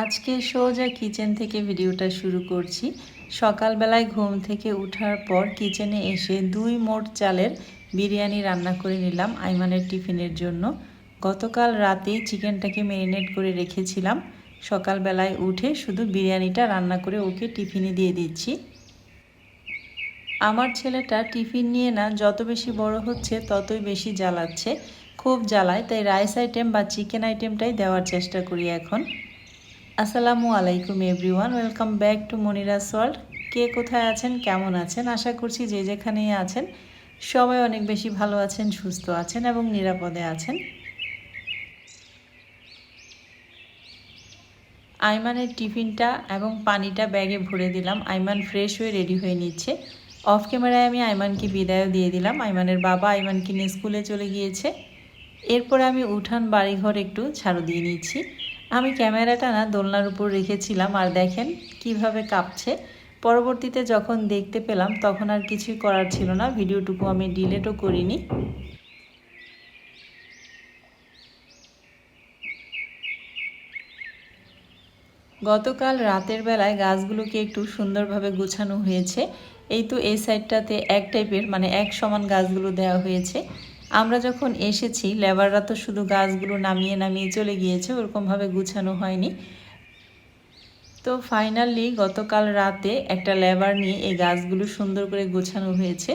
আজকে সোজা কিচেন থেকে ভিডিওটা শুরু করছি। সকালবেলায় ঘুম থেকে উঠার পর কিচেনে এসে দুই মোট চালের বিরিয়ানি রান্না করে নিলাম আইমানের টিফিনের জন্য। গতকাল রাতেই চিকেনটাকে ম্যারিনেট করে রেখেছিলাম। সকালবেলায় উঠে শুধু বিরিয়ানিটা রান্না করে ওকে টিফিনে দিয়ে দিচ্ছি। আমার ছেলেটা টিফিন নিয়ে না যত বেশি বড় হচ্ছে ততই বেশি জ্বালাচ্ছে। খুব জ্বালায়, তাই রাইস আইটেম বা চিকেন আইটেমটাই দেওয়ার চেষ্টা করি এখন। আসসালামু আলাইকুম everyone, welcome back to Monira's world. কে কোথায় আছেন, কেমন আছেন? আশা করছি যে যেখানেই আছেন, সবাই অনেক বেশি ভালো আছেন, সুস্থ আছেন এবং নিরাপদে আছেন। আইমানের টিফিনটা এবং পানিটা ব্যাগে ভরে দিলাম। আইমান ফ্রেশ হয়ে রেডি হয়ে নিচ্ছে। অফ ক্যামেরায় আমি আইমানকে বিদায়ও দিয়ে দিলাম। আইমানের বাবা আইমানকে নিয়ে স্কুলে চলে গিয়েছে। এরপরে আমি উঠান বাড়িঘর একটু ছাড়ু দিয়ে নিচ্ছি। আমি ক্যামেরাটা না দোলনার উপর রেখেছিলাম আর দেখেন কীভাবে কাঁপছে। পরবর্তীতে যখন দেখতে পেলাম তখন আর কিছুই করার ছিল না, ভিডিওটুকু আমি ডিলেটও করিনি। গতকাল রাতের বেলায় গাছগুলোকে একটু সুন্দরভাবে গুছানো হয়েছে। এই তো এই সাইডটাতে এক টাইপের মানে এক সমান গাছগুলো দেওয়া হয়েছে। আমরা যখন এসেছি, লেবাররা তো শুধু গাছগুলো নামিয়ে নামিয়ে চলে গিয়েছে, ওরকমভাবে গুছানো হয়নি। তো ফাইনালি গতকাল রাতে একটা লেবার নিয়ে এই গাছগুলো সুন্দর করে গোছানো হয়েছে।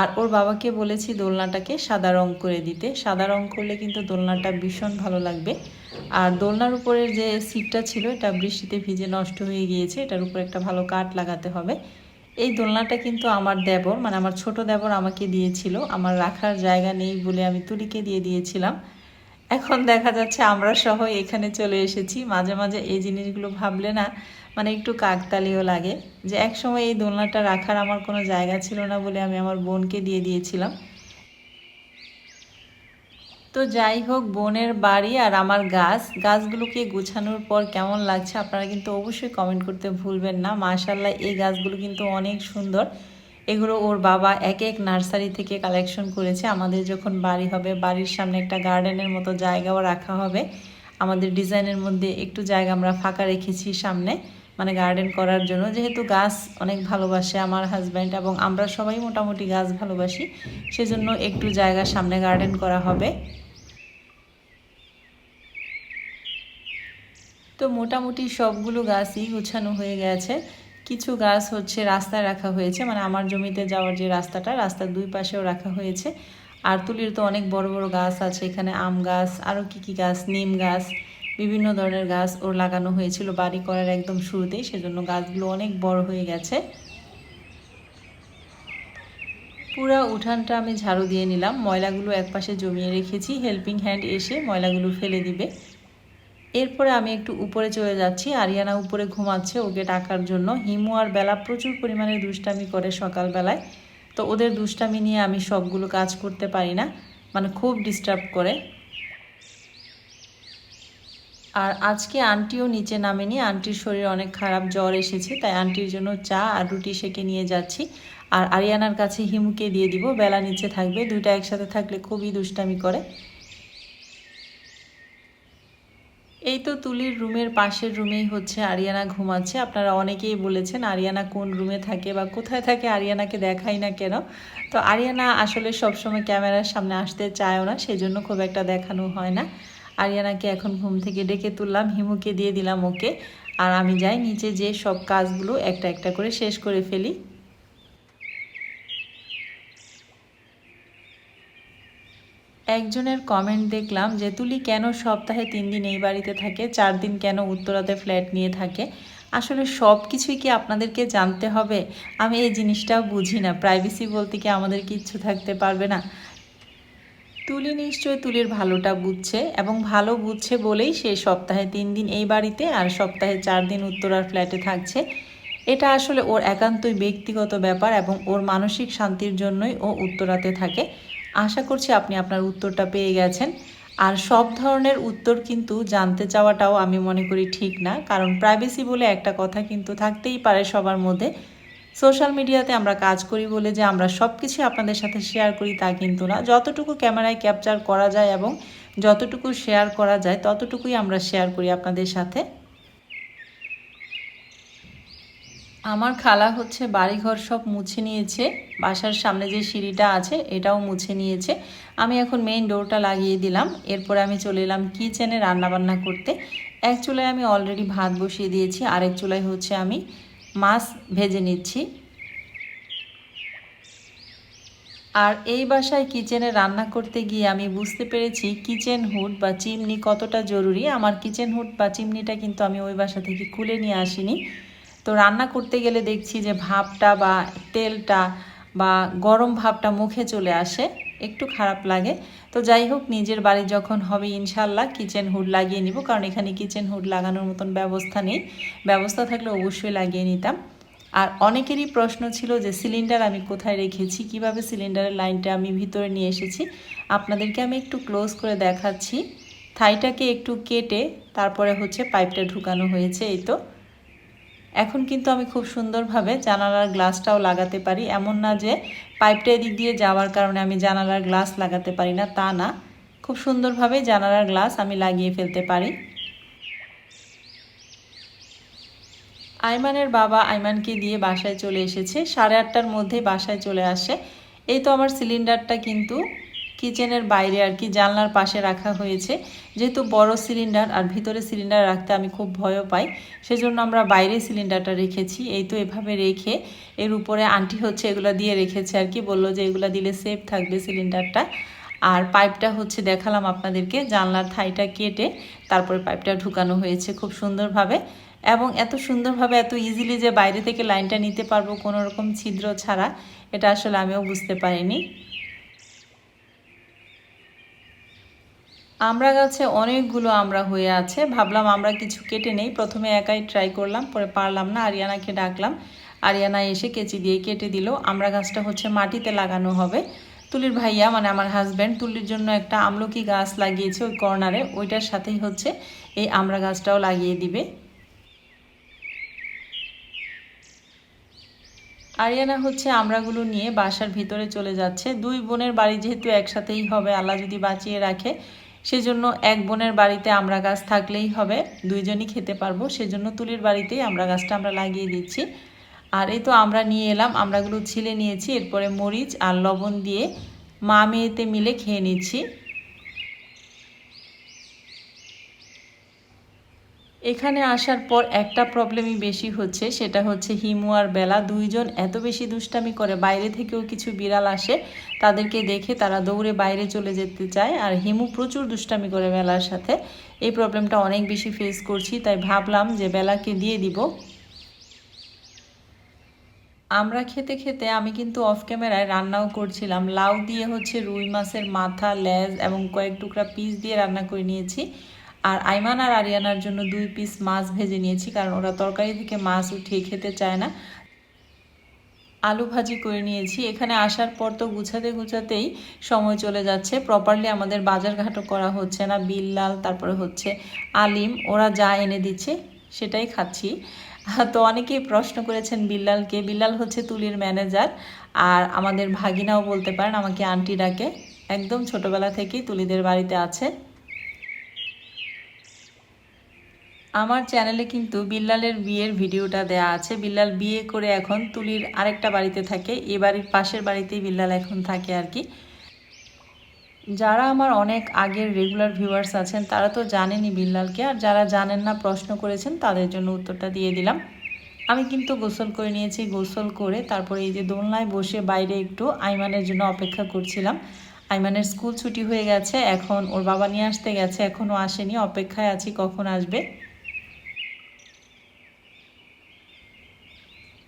আর ওর বাবাকে বলেছি দোলনাটাকে সাদা রং করে দিতে। সাদা রং করলে কিন্তু দোলনাটা ভীষণ ভালো লাগবে। আর দোলনার উপরের যে সিটটা ছিল, এটা বৃষ্টিতে ভিজে নষ্ট হয়ে গিয়েছে। এটার উপর একটা ভালো কাঠ লাগাতে হবে। এই দোলনাটা কিন্তু আমার দেবর মানে আমার ছোট দেবর আমাকে দিয়েছিল। আমার রাখার জায়গা নেই বলে আমি তুলিকে দিয়ে দিয়েছিলাম। এখন দেখা যাচ্ছে আমরা সহ এখানে চলে এসেছি। মাঝে মাঝে এই জিনিসগুলো ভাবলে না মানে একটু কাকতালিও লাগে। যে একসময় এই দোলনাটা রাখার আমার কোনো জায়গা ছিল না বলে আমি আমার বোনকে দিয়ে দিয়েছিলাম। তো যাই হোক, বোনের বাড়ি আর আমার গাছ। গাছগুলোকে গুছানোর পর কেমন লাগছে আপনারা কিন্তু অবশ্যই কমেন্ট করতে ভুলবেন না। মাশাল্লাহ এই গাছগুলো কিন্তু অনেক সুন্দর। এগুলো ওর বাবা এক এক নার্সারি থেকে কালেকশন করেছে। আমাদের যখন বাড়ি হবে, বাড়ির সামনে একটা গার্ডেনের মতো জায়গাও রাখা হবে। আমাদের ডিজাইনের মধ্যে একটু জায়গা আমরা ফাঁকা রেখেছি সামনে মানে গার্ডেন করার জন্য। যেহেতু গাছ অনেক ভালোবাসে আমার হাজব্যান্ড এবং আমরা সবাই মোটামুটি গাছ ভালোবাসি, সেজন্য একটু জায়গা সামনে গার্ডেন করা হবে। তো মোটামুটি সবগুলো গাছই গুছানো হয়ে গেছে। কিছু গাছ হচ্ছে রাস্তায় রাখা হয়েছে মানে আমার জমিতে যাওয়ার যে রাস্তাটা, রাস্তার দুই পাশেও রাখা হয়েছে। আর তুলির তো অনেক বড় বড় গাছ আছে, এখানে আম গাছ আরও কী কী গাছ, নিম গাছ, বিভিন্ন ধরনের গাছ ওর লাগানো হয়েছিল বাড়ি করার একদম শুরুতেই, সেজন্য গাছগুলো অনেক বড় হয়ে গেছে। পুরা উঠানটা আমি ঝাড়ু দিয়ে নিলাম, ময়লাগুলো একপাশে জমিয়ে রেখেছি হেল্পিং হ্যান্ড এসে ময়লাগুলো ফেলে দিবে। এরপরে আমি একটু উপরে চলে যাচ্ছি। আরিয়ানা উপরে ঘুমাচ্ছে, ওকে ডাকার জন্য। হিমু আর বেলা প্রচুর পরিমাণে দুষ্টামি করে সকালবেলায়। তো ওদের দুষ্টামি নিয়ে আমি সবগুলো কাজ করতে পারি না মানে খুব ডিস্টার্ব করে। আর আজকে আন্টিও নিচে নামেনি, আন্টির শরীর অনেক খারাপ, জ্বর এসেছে, তাই আন্টির জন্য চা আর রুটি সেকে নিয়ে যাচ্ছি। আর আরিয়ানার কাছে হিমুকে দিয়ে দিব, বেলা নিচে থাকবে, দুইটা একসাথে থাকলে খুবই দুষ্টামি করে। এই তো তুলির রুমের পাশের রুমেই হচ্ছে আরিয়ানা ঘুমাচ্ছে। আপনারা অনেকেই বলেছেন আরিয়ানা কোন রুমে থাকে বা কোথায় থাকে আরিয়ানাকে দেখাই না কেন। তো আরিয়ানা আসলে সবসময় ক্যামেরার সামনে আসতে চায়ও না, সেজন্য খুব একটা দেখানো হয় না। আরিয়ানাকে এখন ঘুম থেকে ডেকে তুললাম, হিমুকে দিয়ে দিলাম ওকে। আর আমি যাই নিচে যে সব কাজগুলো একটা একটা করে শেষ করে ফেলি। একজনের কমেন্ট দেখলাম যে, তুলি, কেন সপ্তাহে তিন দিন এই বাড়িতে থাকে? চার দিন কেন উত্তরাতে ফ্ল্যাট নিয়ে থাকে? আসলে সব কিছুই কি আপনাদেরকে জানতে হবে? আমি এই জিনিসটাও বুঝি না। প্রাইভেসি বলতে কি আমাদের কিচ্ছু থাকতে পারবে না? তুলি নিশ্চয় তুলির ভালোটা বুঝছে এবং ভালো বুঝছে বলেই সে সপ্তাহে তিন দিন এই বাড়িতে আর সপ্তাহে চার দিন উত্তরার ফ্ল্যাটে থাকছে। এটা আসলে ওর একান্তই ব্যক্তিগত ব্যাপার এবং ওর মানসিক শান্তির জন্যই ও উত্তরাতে থাকে। আশা করছি আপনি আপনার উত্তরটা পেয়ে গেছেন। আর সব ধরনের উত্তর কিন্তু জানতে চাওয়াটাও আমি মনে করি ঠিক না, কারণ প্রাইভেসি বলে একটা কথা কিন্তু থাকতেই পারে সবার মধ্যে। সোশ্যাল মিডিয়াতে আমরা কাজ করি বলে যে আমরা সব কিছু আপনাদের সাথে শেয়ার করি তা কিন্তু না। যতটুকু ক্যামেরায় ক্যাপচার করা যায় এবং যতটুকু শেয়ার করা যায় ততটুকুই আমরা শেয়ার করি আপনাদের সাথে। আমার খালা হচ্ছে বাড়িঘর সব মুছে নিয়েছে, বাসার সামনে যে সিঁড়িটা আছে এটাও মুছে নিয়েছে। আমি এখন মেইন ডোরটা লাগিয়ে দিলাম, এরপরে আমি চলে এলাম কিচেনে রান্নাবান্না করতে। এক চুলায় আমি অলরেডি ভাত বসিয়ে দিয়েছি, আরেক চুলায় হচ্ছে আমি মাছ ভেজে নিচ্ছি। আর এই বাসায় কিচেনে রান্না করতে গিয়ে আমি বুঝতে পেরেছি কিচেন হুড বা চিমনি কতটা জরুরি। আমার কিচেন হুড বা চিমনিটা কিন্তু আমি ওই বাসা থেকে খুলে নিয়ে আসিনি। তো রান্না করতে গেলে দেখছি যে ভাবটা বা তেলটা বা গরম ভাবটা মুখে চলে আসে, একটু খারাপ লাগে। তো যাই হোক, নিজের বাড়ি যখন হবে ইনশাল্লাহ কিচেন হুড লাগিয়ে নিব, কারণ এখানে কিচেন হুড লাগানোর মতন ব্যবস্থা নেই। ব্যবস্থা থাকলে অবশ্যই লাগিয়ে নিতাম। আর অনেকেরই প্রশ্ন ছিল যে সিলিন্ডার আমি কোথায় রেখেছি, কীভাবে সিলিন্ডারের লাইনটা আমি ভিতরে নিয়ে এসেছি। আপনাদেরকে আমি একটু ক্লোজ করে দেখাচ্ছি। থাইটাকে একটু কেটে তারপরে হচ্ছে পাইপটা ঢুকানো হয়েছে, এই তো। এখন কিন্তু আমি খুব সুন্দরভাবে জানালার গ্লাসটাও লাগাতে পারি। এমন না যে পাইপটা এদিক দিয়ে যাওয়ার কারণে আমি জানালার গ্লাস লাগাতে পারি না, তা না। খুব সুন্দরভাবে জানালার গ্লাস আমি লাগিয়ে ফেলতে পারি। আইমানের বাবা আইমানকে দিয়ে বাসায় চলে এসেছে। সাড়ে আটটার মধ্যে বাসায় চলে আসে। এই তো আমার সিলিন্ডারটা কিন্তু কিচেনের বাইরে আর কি জানলার পাশে রাখা হয়েছে। যেহেতু বড় সিলিন্ডার আর ভিতরে সিলিন্ডার রাখতে আমি খুব ভয়ও পাই, সেজন্য আমরা বাইরে সিলিন্ডারটা রেখেছি। এই তো এভাবে রেখে এর উপরে আন্টি হচ্ছে এগুলো দিয়ে রেখেছে আর কি, বলল যে এগুলো দিলে সেফ থাকবে সিলিন্ডারটা। আর পাইপটা হচ্ছে দেখালাম আপনাদেরকে, জানলার থাইটা কেটে তারপরে পাইপটা ঢুকানো হয়েছে খুব সুন্দরভাবে। এবং এত সুন্দরভাবে, এত ইজিলি যে বাইরে থেকে লাইনটা নিতে পারব কোনো রকম ছিদ্র ছাড়া, এটা আসলে আমিও বুঝতে পারিনি। আমরা গাছে অনেকগুলো আমরা হয়ে আছে। ভাবলাম আমরা কিছু কেটে নেই। প্রথমে একাই ট্রাই করলাম, পরে পারলাম না। আরিয়ানাকে ডাকলাম। আরিয়ানা এসে কেচি দিয়ে কেটে দিল। আমরা গাছটা হচ্ছে মাটিতে লাগানো হবে। তুলির ভাইয়া মানে আমার হাজব্যান্ড তুলির জন্য একটা আমলকি গাছ লাগিয়েছে ওই কর্নারে। ওইটার সাথেই হচ্ছে এই আমরা গাছটাও লাগিয়ে দিবে। আরিয়ানা হচ্ছে আমরাগুলো নিয়ে বাসার ভিতরে চলে যাচ্ছে। দুই বোনের বাড়ি যেহেতু একসাথেই হবে, আল্লাহ যদি বাঁচিয়ে রাখে সেজন্য এক বোনের বাড়িতে আমরা গাছ থাকলেই হবে, দুইজনই খেতে পারব, সেজন্য তুলির বাড়িতেই আমরা গাছটা আমরা লাগিয়ে দিচ্ছি। আর এই তো আমরা নিয়ে এলাম, আমরাগুলো ছিলে নিয়েছি, এরপরে মরিচ আর লবণ দিয়ে মা মেয়েতে মিলে খেয়ে নিচ্ছি। এখানে আসার পর একটা প্রবলেমই বেশি হচ্ছে, সেটা হচ্ছে হিমু আর বেলা দুইজন এত বেশি দুষ্টামি করে, বাইরে থেকেও কিছু বিড়াল আসে, তাদেরকে দেখে তারা দৌড়ে বাইরে চলে যেতে চায়, আর হিমু প্রচুর দুষ্টামি করে বেলার সাথে। এই প্রবলেমটা অনেক বেশি ফেস করছি, তাই ভাবলাম যে বেলাকে দিয়ে দিব। আমরা খেতে খেতে আমি কিন্তু অফ ক্যামেরায় রান্নাও করছিলাম, লাউ দিয়ে হচ্ছে রুই মাছের মাথা, লেজ এবং কয়েক টুকরা পিস দিয়ে রান্না করে নিয়েছি। আর আইমান আর আরিয়ানার জন্য দুই পিস মাছ ভেজে নিয়েছি, কারণ ওরা তরকারি থেকে মাছ উঠিয়ে খেতে চায় না। আলু ভাজি করে নিয়েছি। এখানে আসার পর তো গুছাতে গুছাতেই সময় চলে যাচ্ছে। প্রপারলি আমাদের বাজার ঘাটও করা হচ্ছে না। বিল্লাল, তারপরে হচ্ছে আলিম, ওরা যা এনে দিচ্ছে সেটাই খাচ্ছি। তো অনেকেই প্রশ্ন করেছেন বিল্লালকে। বিল্লাল হচ্ছে তুলির ম্যানেজার আর আমাদের ভাগিনাও বলতে পারেন, আমাকে আন্টি ডাকে। একদম ছোটবেলা থেকেই তুলিদের বাড়িতে আছে। আমার চ্যানেলে কিন্তু বিল্লালের বিয়ের ভিডিওটা দেয়া আছে। বিল্লাল বিয়ে করে এখন তুলির আরেকটা বাড়িতে থাকে। এ বাড়ির পাশের বাড়িতেই বিল্লাল এখন থাকে আর কি। যারা আমার অনেক আগের রেগুলার ভিউয়ার্স আছেন, তারা তো জানেনই বিল্লালকে। আর যারা জানেন না, প্রশ্ন করেছেন, তাদের জন্য উত্তরটা দিয়ে দিলাম। আমি কিন্তু গোসল করে নিয়েছি, গোসল করে তারপরে এই যে দোলনায় বসে বাইরে একটু আইমানের জন্য অপেক্ষা করছিলাম। আইমানের স্কুল ছুটি হয়ে গেছে, এখন ওর বাবা নিয়ে আসতে গেছে এখনও আসেনি। অপেক্ষায় আছি কখন আসবে।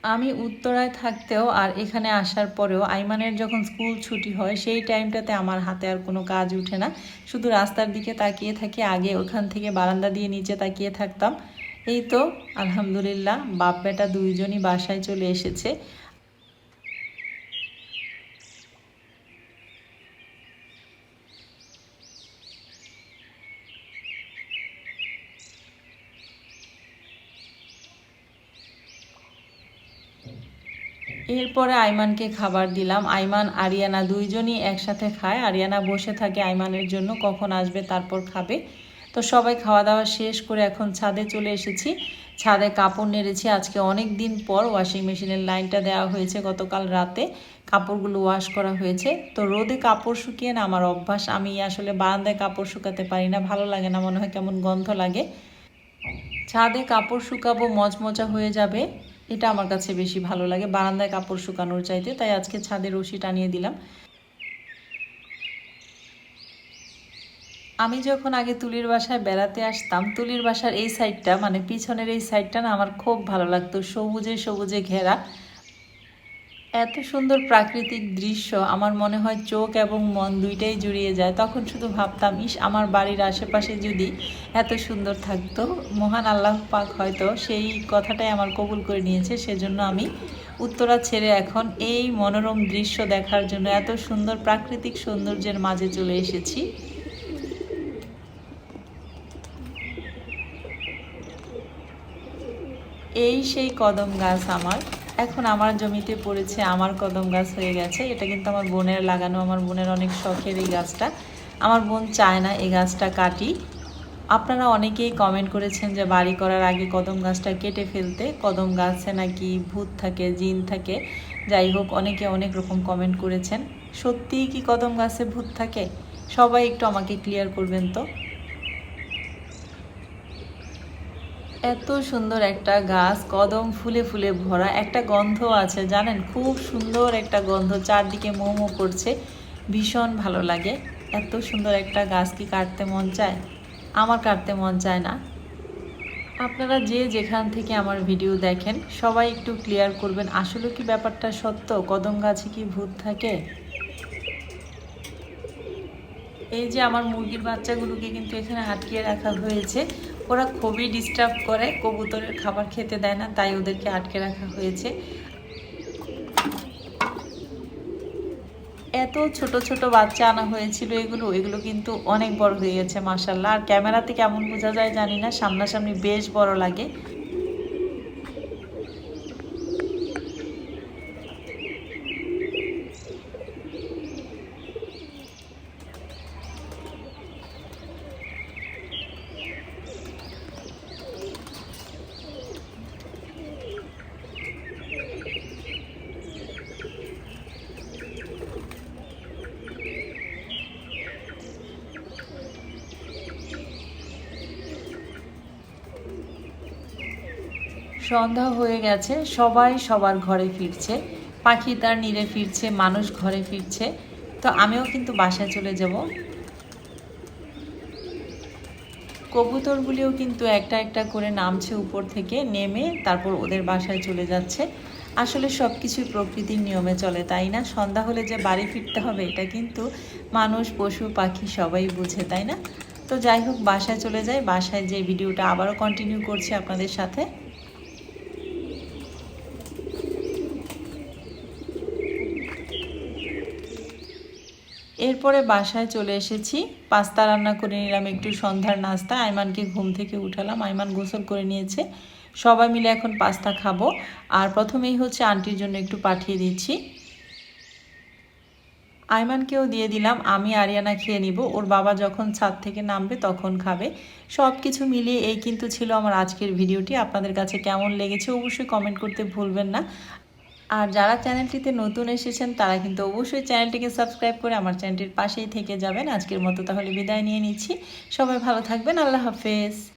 আমি উত্তরায় থাকতেও আর এখানে আসার পরেও আইমানের যখন স্কুল ছুটি হয়, সেই টাইমটাতে আমার হাতে আর কোনো কাজ উঠে না। শুধু রাস্তার দিকে তাকিয়ে থাকি, আগে ওখান থেকে বারান্দা দিয়ে নিচে তাকিয়ে থাকতাম। এই তো, আলহামদুলিল্লাহ বাপ বেটা দুইজনই বাসায় চলে এসেছে। এরপরে আইমানকে খাবার দিলাম। আইমান, আরিয়ানা দুইজনই একসাথে খায়। আরিয়ানা বসে থাকে আইমানের জন্য, কখন আসবে তারপর খাবে। তো সবাই খাওয়া দাওয়া শেষ করে এখন ছাদে চলে এসেছি। ছাদে কাপড় নেড়েছি। আজকে অনেক দিন পর ওয়াশিং মেশিনের লাইনটা দেওয়া হয়েছে গতকাল রাতে। কাপড়গুলো ওয়াশ করা হয়েছে। তো রোদে কাপড় শুকিয়ে না, আমার অভ্যাস। আমি আসলে বারান্দায় কাপড় শুকাতে পারি না। ভালো লাগে না, মনে হয় কেমন গন্ধ লাগে। ছাদে কাপড় শুকাবো মচমচা হয়ে যাবে। এটা আমার কাছে বেশি ভালো লাগে। বারান্দায় কাপড় শুকানোর চাইতে, তাই আজকে ছাদে রশি টানিয়ে দিলাম। আমি যখন আগে তুলির বাসায় বেড়াতে আসতাম, তুলির বাসার এই সাইডটা মানে পিছনের এই সাইডটা না, আমার খুব ভালো লাগতো। সবুজে সবুজে ঘেরা। এত সুন্দর প্রাকৃতিক দৃশ্য, আমার মনে হয় চোখ এবং মন দুইটাই জুড়িয়ে যায়। তখন শুধু ভাবতাম, ইস, আমার বাড়ির আশেপাশে যদি এত সুন্দর থাকতো, মহান আল্লাহ পাক হয়তো সেই কথাটাই আমার কবুল করে নিয়েছে। সেজন্য আমি উত্তরা ছেড়ে এখন এই মনোরম দৃশ্য দেখার জন্য এত সুন্দর প্রাকৃতিক সৌন্দর্যের মাঝে চলে এসেছি। এই সেই কদম গাছ আমার। এখন আমার জমিতে পড়েছে, আমার কদম গাছ হয়ে গেছে। এটা কিন্তু আমার বোনের লাগানো, আমার বোনের অনেক শখের এই গাছটা। আমার বোন চায় না এই গাছটা কাটি। আপনারা অনেকেই কমেন্ট করেছেন যে বাড়ি করার আগে কদম গাছটা কেটে ফেলতে। কদম গাছে নাকি ভূত থাকে, জিন থাকে। যাই হোক, অনেকে অনেক রকম কমেন্ট করেছেন। সত্যিই কি কদম গাছে ভূত থাকে? সবাই একটু আমাকে ক্লিয়ার করবেন তো? এত সুন্দর একটা গাছ, কদম ফুলে ফুলে ভরা একটা গন্ধ আছে, জানেন? খুব সুন্দর একটা গন্ধ, চারদিকে মোমো করছে, ভীষণ ভালো লাগে। এত সুন্দর একটা গাছ কি কাটতে মন চায়? আমার কাটতে মন চায় না। আপনারা যে যেখান থেকে আমার ভিডিও দেখেন, সবাই একটু ক্লিয়ার করবেন, আসলে কি ব্যাপারটা সত্য? কদম গাছে কি ভূত থাকে? এই যে আমার মুরগির বাচ্চাগুলোকে কিন্তু এখানে আটকিয়ে রাখা হয়েছে। ওরা খুবই ডিস্টার্ব করে, কবুতরের খাবার খেতে দেয় না, তাই ওদেরকে আটকে রাখা হয়েছে। এত ছোট ছোট বাচ্চা আনা হয়েছিল এগুলো এগুলো কিন্তু অনেক বড় হয়ে গেছে মাসাল্লাহ আর ক্যামেরাতে কেমন বোঝা যায় জানি না, সামনাসামনি বেশ বড় লাগে। সন্ধ্যা হয়ে গেছে, সবাই সবার ঘরে ফিরছে। পাখি তার নিরে ফিরছে, মানুষ ঘরে ফিরছে। তো আমিও কিন্তু বাসায় চলে যাব। কবুতরগুলিও কিন্তু একটা একটা করে নামছে উপর থেকে, নেমে তারপর ওদের বাসায় চলে যাচ্ছে। আসলে সব কিছুই প্রকৃতির নিয়মে চলে, তাই না? সন্ধ্যা হলে যে বাড়ি ফিরতে হবে, এটা কিন্তু মানুষ, পশু, পাখি সবাই বুঝে, তাই না? তো যাই হোক, বাসায় চলে যাই। বাসায় যে ভিডিওটা আবারও কন্টিনিউ করছি আপনাদের সাথে। এরপরে বাসায় চলে এসেছি। পাস্তা রান্না করে নিলাম একটু সন্ধ্যার নাস্তা। আইমানকে ঘুম থেকে উঠালাম। আইমান গোসল করে নিয়েছে। সবাই মিলে এখন পাস্তা খাব। আর প্রথমেই হচ্ছে আন্টির জন্য একটু পাঠিয়ে দিচ্ছি। আইমানকেও দিয়ে দিলাম। আমি আরিয়ানা খেয়ে নিব। ওর বাবা যখন ছাদ থেকে নামবে তখন খাবে। সব কিছু মিলিয়ে এই কিন্তু ছিল আমার আজকের ভিডিওটি। আপনাদের কাছে কেমন লেগেছে অবশ্যই কমেন্ট করতে ভুলবেন না। আর যারা চ্যানেলটিতে নতুন এসেছেন, তারা কিন্তু অবশ্যই চ্যানেলটিকে সাবস্ক্রাইব করে আমার চ্যানেলটির পাশেই থেকে যাবেন। আজকের মতো তাহলে বিদায় নিয়ে নিচ্ছি। সবাই ভালো থাকবেন। আল্লাহ হাফেজ।